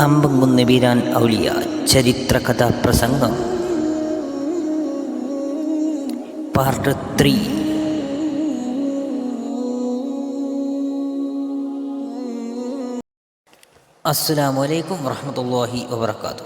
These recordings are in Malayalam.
അമ്പങ്കുന്ന് വീരാൻ ഔലിയ ചരിത്ര കഥാപ്രസംഗം പാർട്ട് ത്രീ. അസ്സലാമു അലൈക്കും വറഹ്മത്തുള്ളാഹി വബർക്കാത്തു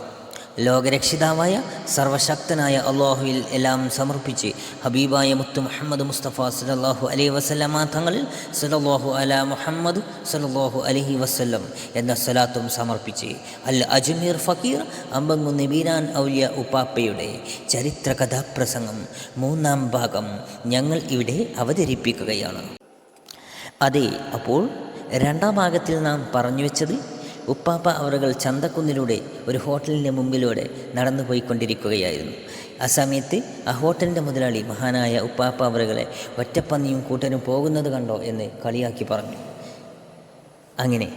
ലോകരക്ഷിതാവായ സർവശക്തനായ അള്ളാഹുവിൽ എല്ലാം സമർപ്പിച്ച് ഹബീബായ മുത്തു മുഹമ്മദ് മുസ്തഫ സല്ലല്ലാഹു അലൈഹി വസ്ലമ തങ്ങളിൽ സല്ലല്ലാഹു അല മുഹമ്മദ് സല്ലല്ലാഹു അലഹി വസല്ലം എന്ന സ്വലാത്തും സമർപ്പിച്ച് അൽ അജ്മീർ ഫക്കീർ അമ്പു നബീനാൻ ഔലിയ ഉപ്പാപ്പയുടെ ചരിത്ര കഥാപ്രസംഗം മൂന്നാം ഭാഗം ഞങ്ങൾ ഇവിടെ അവതരിപ്പിക്കുകയാണ്. അതെ അപ്പോൾ രണ്ടാം ഭാഗത്തിൽ നാം പറഞ്ഞു വെച്ചത് ഉപ്പാപ്പ അവറുകൾ ചന്തക്കുന്നിലൂടെ ഒരു ഹോട്ടലിന്റെ മുമ്പിലൂടെ നടന്നു പോയിക്കൊണ്ടിരിക്കുകയായിരുന്നു ആ സമയത്ത് ആ ഹോട്ടലിന്റെ മുതലാളി മഹാനായ ഉപ്പാപ്പ അവറുകളെ ഒറ്റപ്പന്നിയും കൂട്ടനും പോകുന്നത് കണ്ടോ എന്ന് കളിയാക്കി പറഞ്ഞു. അങ്ങനെ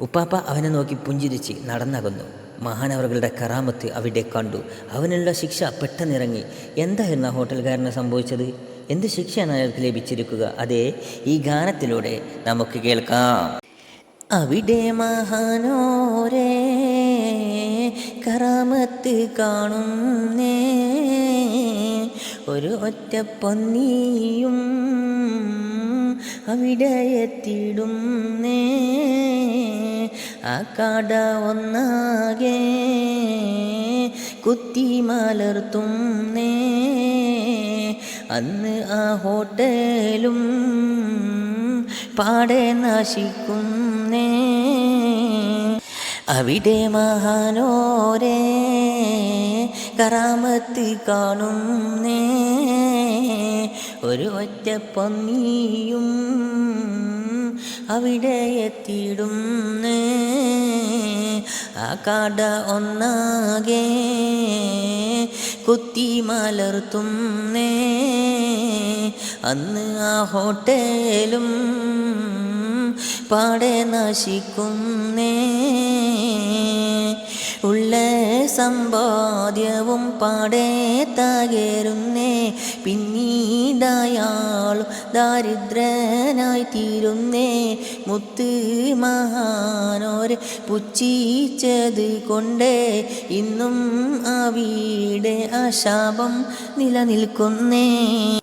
ഉപ്പാപ്പ അവനെ നോക്കി പുഞ്ചിരിച്ച് നടന്നകന്നു. മഹാനവറുകളുടെ കറാമത്ത് അവിടെ കണ്ടു. അവനുള്ള ശിക്ഷ പെട്ടെന്നിറങ്ങി. എന്തായിരുന്നു ആ ഹോട്ടൽക്കാരന് സംഭവിച്ചത്? എന്ത് ശിക്ഷയാണ് അയാൾക്ക് ലഭിച്ചിരിക്കുക? അതേ ഈ ഗാനത്തിലൂടെ നമുക്ക് കേൾക്കാം. അവിടെ മഹാനോരേ കറാമത്ത് കാണുന്നേ. ഒരു ഒറ്റ ഒറ്റപ്പൊന്നിയും അവിടെ എത്തിയിടുന്നേ. ആ കാട ഒന്നാകെ കുത്തി മലർത്തുന്നേ. അന്ന് ആ ഹോട്ടലും പാടെ നശിക്കുന്നേ. അവിടെ മഹാനോരെ കറാമത്ത് കാണുന്നേ. ഒരു ഒറ്റ പന്നിയും അവിടെ എത്തിയിടുന്നേ. ആ കാട ഒന്നാകെ കുത്തി മലർത്തുന്നേ. അന്ന് ആ ഹോട്ടലും പാടെ നശിക്കുന്നേ. ഉള്ള സമ്പാദ്യവും പാടെ തകരുന്നേ. പിന്നീടയാളും ദാരിദ്രനായി തീരുന്നേ. മുത്ത് മഹാനോരെ പുച്ഛിച്ചത് കൊണ്ട്. ഇന്നും അവിടെ അശാപം നിലനിൽക്കുന്നേ.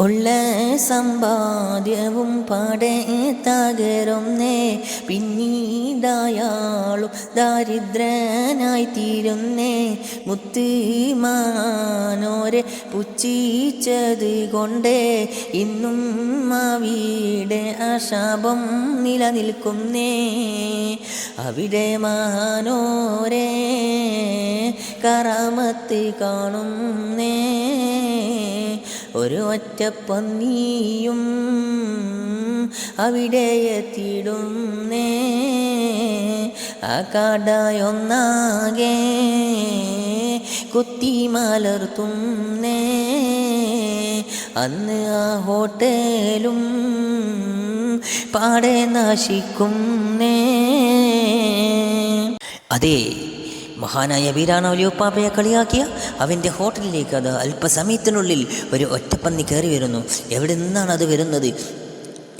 ഉള്ള സമ്പാദ്യവും പാടെ തകരുന്നേ. പിന്നീടയാളും ദാരിദ്രനായി തീരുന്നേ മുത്തിമാനോരെ പുച്ഛിച്ചത് കൊണ്ടേ. ഇന്നും അവിടെ അശാപം നിലനിൽക്കുന്നേ. അവിടെ മാനോരേ കറാമത്ത് കാണുന്നേ. ഒരു ഒറ്റപ്പന്നിയും അവിടെ എത്തിയിടുന്നേ ആ കാടായൊന്നാകെ കുത്തി മലർത്തുന്നേ അന്ന് ആ ഹോട്ടലും പാടെ നശിക്കുന്നേ അതെ മഹാനായ വീരാണവലിയൊപ്പാപ്പയെ കളിയാക്കിയ അവന്റെ ഹോട്ടലിലേക്ക് അത് അല്പസമയത്തിനുള്ളിൽ ഒരു ഒറ്റപ്പന്നി കയറി വരുന്നു. എവിടെ നിന്നാണ് അത് വരുന്നത്?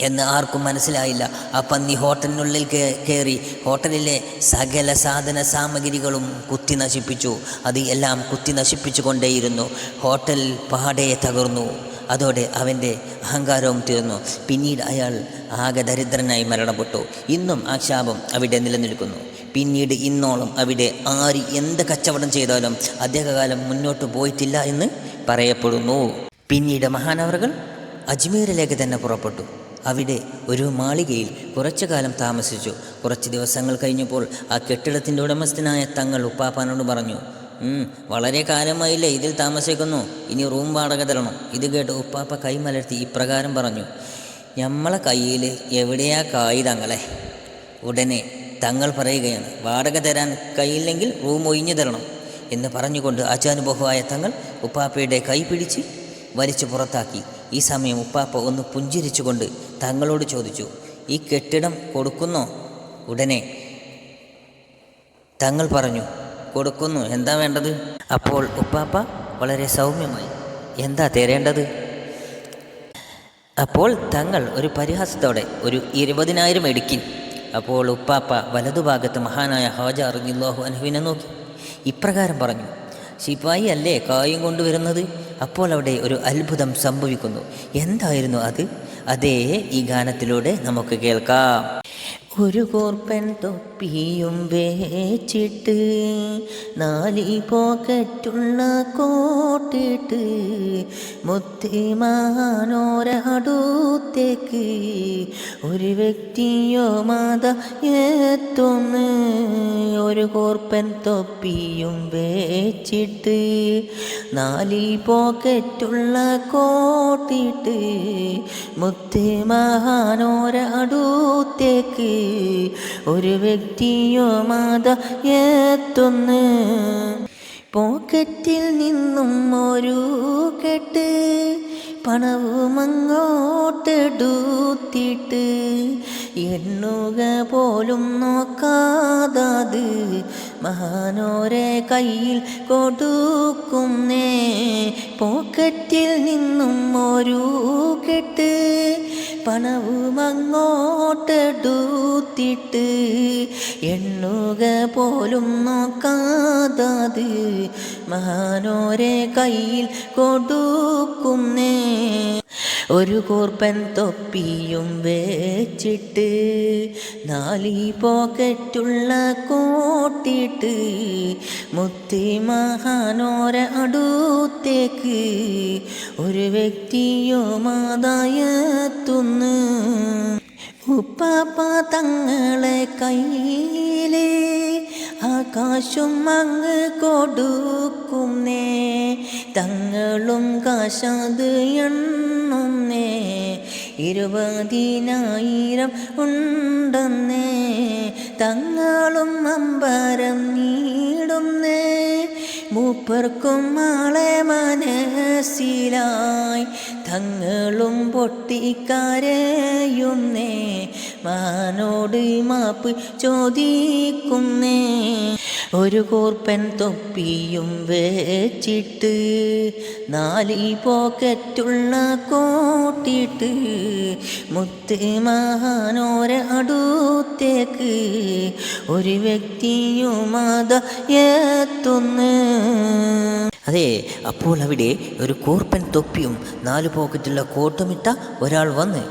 എന്ന് ആർക്കും മനസ്സിലായില്ല. ആ പന്നി ഹോട്ടലിനുള്ളിൽ കയറി ഹോട്ടലിലെ സകല സാധന സാമഗ്രികളും കുത്തി നശിപ്പിച്ചു. അത് എല്ലാം കുത്തി നശിപ്പിച്ചു കൊണ്ടേയിരുന്നു ഹോട്ടൽ പാടെ തകർന്നു. അതോടെ അവന്റെ അഹങ്കാരവും തീർന്നു. പിന്നീട് അയാൾ ആകെ ദരിദ്രനായി മരണപ്പെട്ടു. ഇന്നും ആ ശാപം അവിടെ നിലനിൽക്കുന്നു. പിന്നീട് ഇന്നോളം അവിടെ ആര് എന്ത് കച്ചവടം ചെയ്താലും അദ്ദേഹകാലം മുന്നോട്ട് പോയിട്ടില്ല എന്ന് പറയപ്പെടുന്നു. പിന്നീട് മഹാനവറുകൾ അജ്മീറിലേക്ക് തന്നെ പുറപ്പെട്ടു. അവിടെ ഒരു മാളികയിൽ കുറച്ചു കാലം താമസിച്ചു. കുറച്ച് ദിവസങ്ങൾ കഴിഞ്ഞപ്പോൾ ആ കെട്ടിടത്തിന്റെ ഉടമസ്ഥനായ തങ്ങൾ ഉപ്പാപ്പാനോട് പറഞ്ഞു വളരെ കാലമായില്ലേ ഇതിൽ താമസിക്കുന്നു. ഇനി റൂം വാടക തരണം. ഇത് കേട്ട് ഉപ്പാപ്പ കൈമലർത്തി ഇപ്രകാരം പറഞ്ഞു നമ്മളെ കയ്യിൽ എവിടെയാ കായി തങ്ങളെ ഉടനെ തങ്ങൾ പറയുകയാണ് വാടക തരാൻ കഴിയില്ലെങ്കിൽ റൂം ഒഴിഞ്ഞു തരണം എന്ന് പറഞ്ഞുകൊണ്ട് അജാനുഭവമായ തങ്ങൾ ഉപ്പാപ്പയുടെ കൈ പിടിച്ച് വലിച്ചു പുറത്താക്കി. ഈ സമയം ഉപ്പാപ്പ ഒന്ന് പുഞ്ചിരിച്ചുകൊണ്ട് തങ്ങളോട് ചോദിച്ചു ഈ കെട്ടിടം കൊടുക്കുന്നോ? ഉടനെ തങ്ങൾ പറഞ്ഞു കൊടുക്കുന്നു. എന്താ വേണ്ടത്? അപ്പോൾ ഉപ്പാപ്പ വളരെ സൗമ്യമായി എന്താ തരേണ്ടത്? അപ്പോൾ തങ്ങൾ ഒരു പരിഹാസത്തോടെ ഒരു ഇരുപതിനായിരം എടുക്കിൻ അപ്പോൾ ഉപ്പാപ്പ വലതുഭാഗത്ത് മഹാനായ ഹാജ അറിഞ്ഞില്ലാഹു അനുവിനെ നോക്കി. ഇപ്രകാരം പറഞ്ഞു ശിപായി അല്ലേ കായും കൊണ്ടുവരുന്നത്? അപ്പോൾ അവിടെ ഒരു അത്ഭുതം സംഭവിക്കുന്നു. എന്തായിരുന്നു അത്? അതേ ഈ ഗാനത്തിലൂടെ നമുക്ക് കേൾക്കാം. ഒരു കോർപ്പൻ തൊപ്പിയും വേച്ചിട്ട് നാലി പോക്കറ്റുള്ള കോട്ടിട്ട് മുത്തിമാനോരടുത്തേക്ക് ഒരു വ്യക്തിയോ മാത എത്തുന്ന് ഒരു കോർപ്പൻ തൊപ്പിയും വേച്ചിട്ട് നാലി പോക്കറ്റുള്ള കോട്ടിട്ട് മുത്തിമാനോരടുത്തേക്ക് ഒരു വ്യക്തിയോ മാത എത്തുന്നു. പോക്കറ്റിൽ നിന്നും ഒരു കെട്ട് പണവും അങ്ങോട്ടെടുത്തിട്ട് എണ്ണുക പോലും നോക്കാതത് മഹാനോരെ കയ്യിൽ കൊടുക്കുന്നേ. പോക്കറ്റിൽ നിന്നും ഒരു കെട്ട് പണവും അങ്ങോട്ടെടുത്തിട്ട് എണ്ണുക പോലും നോക്കാതത് മഹാനോരെ കയ്യിൽ കൊടുക്കുന്നേ. ഒരു കൂർപ്പൻ തൊപ്പിയും വെച്ചിട്ട് നാലീ പോക്കറ്റുള്ള കോട്ടിട്ട് മുത്തി മഹാനോര അടുത്തേക്ക് ഒരു വ്യക്തിയോ മാതായത്തുന്നു ഉപ്പാപ്പ തങ്ങളെ കയ്യിലെ ആകാശം അങ്ങ് കൊടുക്കുന്നേ. തങ്ങളും കാശത് എണ്ണുന്നേ. ഇരുപതിനായിരം ഉണ്ടെന്നേ. തങ്ങളും അമ്പരം നീടുന്നേ. മൂപ്പർക്കും ആളെ മനസ്സിലായി. തങ്ങളും പൊട്ടിക്കരയുന്നേ. മാനോട് മാപ്പ് ചോദിക്കുന്നേ. ഒരു കൂർപ്പൻ തൊപ്പിയും വെച്ചിട്ട് നാലി പോക്കറ്റുള്ള കോട്ടിട്ട് മുത്ത് മഹാനോര അടുത്തേക്ക് ഒരു വ്യക്തിയുമാത എത്തുന്നു. അതെ അപ്പോൾ അവിടെ ഒരു കൂർപ്പൻ തൊപ്പിയും നാല് പോക്കറ്റുള്ള കോട്ടുമിട്ട ഒരാൾ വന്ന്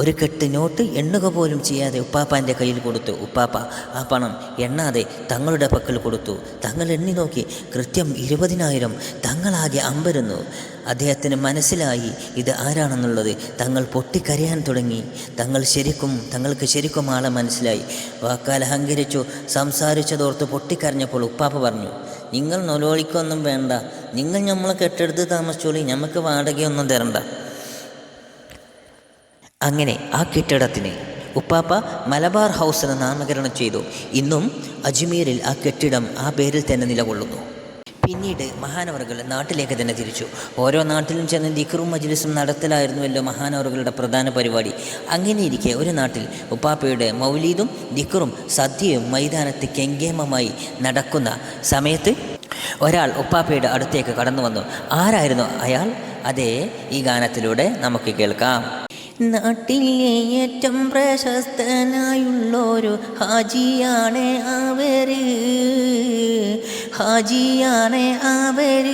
ഒരു കെട്ട് നോട്ട് എണ്ണുക പോലും ചെയ്യാതെ ഉപ്പാപ്പാന്റെ കയ്യിൽ കൊടുത്തു. ഉപ്പാപ്പ ആ പണം എണ്ണാതെ തങ്ങളുടെ പക്കൽ കൊടുത്തു. തങ്ങൾ എണ്ണി നോക്കി കൃത്യം ഇരുപതിനായിരം തങ്ങളാകെ അമ്പരുന്നു. അദ്ദേഹത്തിന് മനസ്സിലായി ഇത് ആരാണെന്നുള്ളത്. തങ്ങൾ പൊട്ടിക്കരയാൻ തുടങ്ങി. തങ്ങൾ ശരിക്കും തങ്ങൾക്ക് ശരിക്കും ആളെ മനസ്സിലായി. വാക്കാൽ അഹങ്കരിച്ചു സംസാരിച്ചതോർത്ത് പൊട്ടിക്കരഞ്ഞപ്പോൾ ഉപ്പാപ്പ പറഞ്ഞു നിങ്ങൾ നൊലോളിക്കൊന്നും വേണ്ട. നിങ്ങൾ നമ്മളെ കെട്ടെടുത്ത് താമസിച്ചോളി. നമുക്ക് വാടകയൊന്നും തരണ്ട. അങ്ങനെ ആ കെട്ടിടത്തിന് ഉപ്പാപ്പ മലബാർ ഹൗസ് എന്ന് നാമകരണം ചെയ്തു. ഇന്നും അജ്മീരിൽ ആ കെട്ടിടം ആ പേരിൽ തന്നെ നിലകൊള്ളുന്നു. പിന്നീട് മഹാനവറുകൾ നാട്ടിലേക്ക് തന്നെ തിരിച്ചു. ഓരോ നാട്ടിലും ചെന്ന് ദിക്റും മജ്ലിസും നടത്തലായിരുന്നുവല്ലോ മഹാനവറുകളുടെ പ്രധാന പരിപാടി. അങ്ങനെയിരിക്കെ ഒരു നാട്ടിൽ ഉപ്പാപ്പയുടെ മൗലീദും ദിക്റും സദ്യയും മൈതാനത്ത് കെങ്കേമമായി നടക്കുന്ന സമയത്ത് ഒരാൾ ഉപ്പാപ്പയുടെ അടുത്തേക്ക് കടന്നു വന്നു ആരായിരുന്നു അയാൾ? അതേ ഈ ഗാനത്തിലൂടെ നമുക്ക് കേൾക്കാം. നാട്ടിലെ ഏറ്റവും പ്രശസ്തനായുള്ളൊരു ഹാജിയാണ് അവർ. ഹാജിയാണ് അവർ.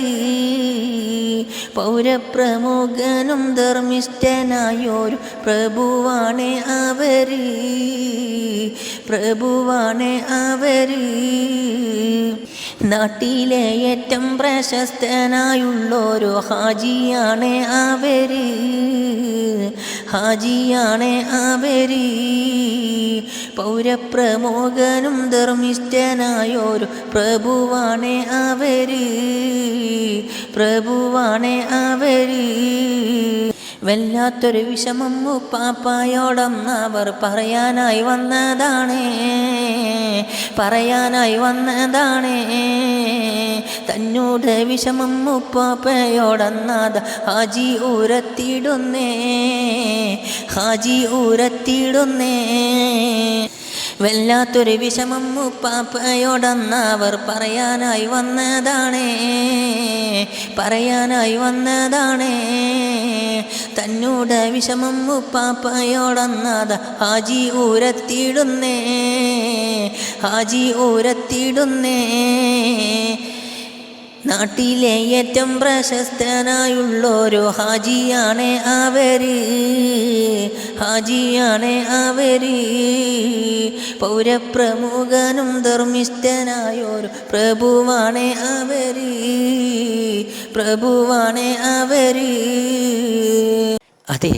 പൗരപ്രമുഖനും ധർമ്മിഷ്ഠനായൊരു പ്രഭുവാണ് അവർ. പ്രഭുവാണ് അവർ. നാട്ടിലെ ഏറ്റവും പ്രശസ്തനായുള്ളൊരു ഹാജിയാണ് അവർ ഹാജിയാണ് അവർ പൗരപ്രമുഖനും ധർമ്മിഷ്ഠനായൊരു പ്രഭുവാണ് അവർ പ്രഭുവാണ് അവർ വല്ലാത്തൊരു വിഷമം മുപ്പാപ്പായോടൊന്ന് അവർ പറയാനായി വന്നതാണ്. പറയാനായി വന്നതാണ്. തന്നോട് വിഷമം ഉപ്പാപ്പയോടന്നാഥ ഹാജി ഊരത്തിടുന്നേ. ഹാജി ഊരത്തിടുന്നേ. വല്ലാത്തൊരു വിഷമം മുപ്പാപ്പയോടന്നവർ പറയാനായി വന്നതാണേ. പറയാനായി വന്നതാണേ. തന്നോട് വിഷമം മുപ്പാപ്പയോടന്നത് ഹാജി ഊരത്തിടുന്നേ ഹാജി ഊരത്തിടുന്നേ. നാട്ടിലെ ഏറ്റവും പ്രശസ്തനായുള്ളൊരു ഹാജിയാണ് അവർ ഹാജിയാണ് അവർ പൗരപ്രമുഖനും ധർമ്മിഷ്ഠനായൊരു പ്രഭുവാണ് അവർ പ്രഭുവാണ് അവർ അതെ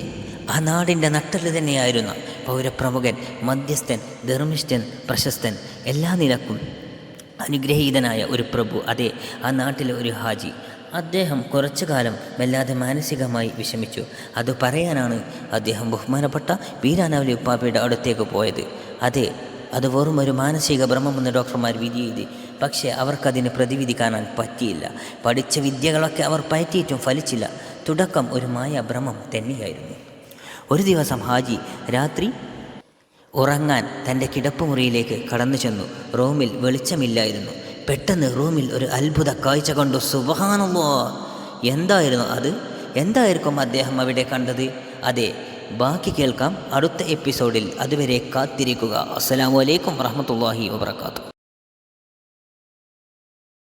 ആ നാടിന്റെ നട്ടൽ തന്നെയായിരുന്ന പൗരപ്രമുഖൻ മധ്യസ്ഥൻ ധർമ്മിഷ്ഠൻ പ്രശസ്തൻ. എല്ലാ നിലക്കും അനുഗ്രഹീതനായ ഒരു പ്രഭു അതെ ആ നാട്ടിലെ ഒരു ഹാജി. അദ്ദേഹം കുറച്ചു കാലം വല്ലാതെ മാനസികമായി വിഷമിച്ചു. അത് പറയാനാണ് അദ്ദേഹം ബഹുമാനപ്പെട്ട വീരാനവലി ഉപ്പാപ്പയുടെ അടുത്തേക്ക് പോയത്. അതെ അത് വെറും ഒരു മാനസിക ഭ്രമമെന്ന് ഡോക്ടർമാർ വിധി ചെയ്ത് പക്ഷേ അവർക്കതിന് പ്രതിവിധി കാണാൻ പറ്റിയില്ല. പഠിച്ച വിദ്യകളൊക്കെ അവർ പയറ്റിയിട്ടും ഫലിച്ചില്ല. തുടക്കം ഒരു മായ ഭ്രമം തന്നെയായിരുന്നു. ഒരു ദിവസം ഹാജി രാത്രി ഉറങ്ങാൻ തന്റെ കിടപ്പുമുറിയിലേക്ക് കടന്നു ചെന്നു. റൂമിൽ വെളിച്ചമില്ലായിരുന്നു. പെട്ടെന്ന് റൂമിൽ ഒരു അത്ഭുത കാഴ്ച കണ്ടു. സുബഹാനല്ലോ! എന്തായിരുന്നു അത്? എന്തായിരിക്കും അദ്ദേഹം അവിടെ കണ്ടത്? അതെ ബാക്കി കേൾക്കാം അടുത്ത എപ്പിസോഡിൽ. അതുവരെ കാത്തിരിക്കുക. അസ്സാം വലൈക്കും വറഹമത്തല്ലാഹി വബർക്കാത്തു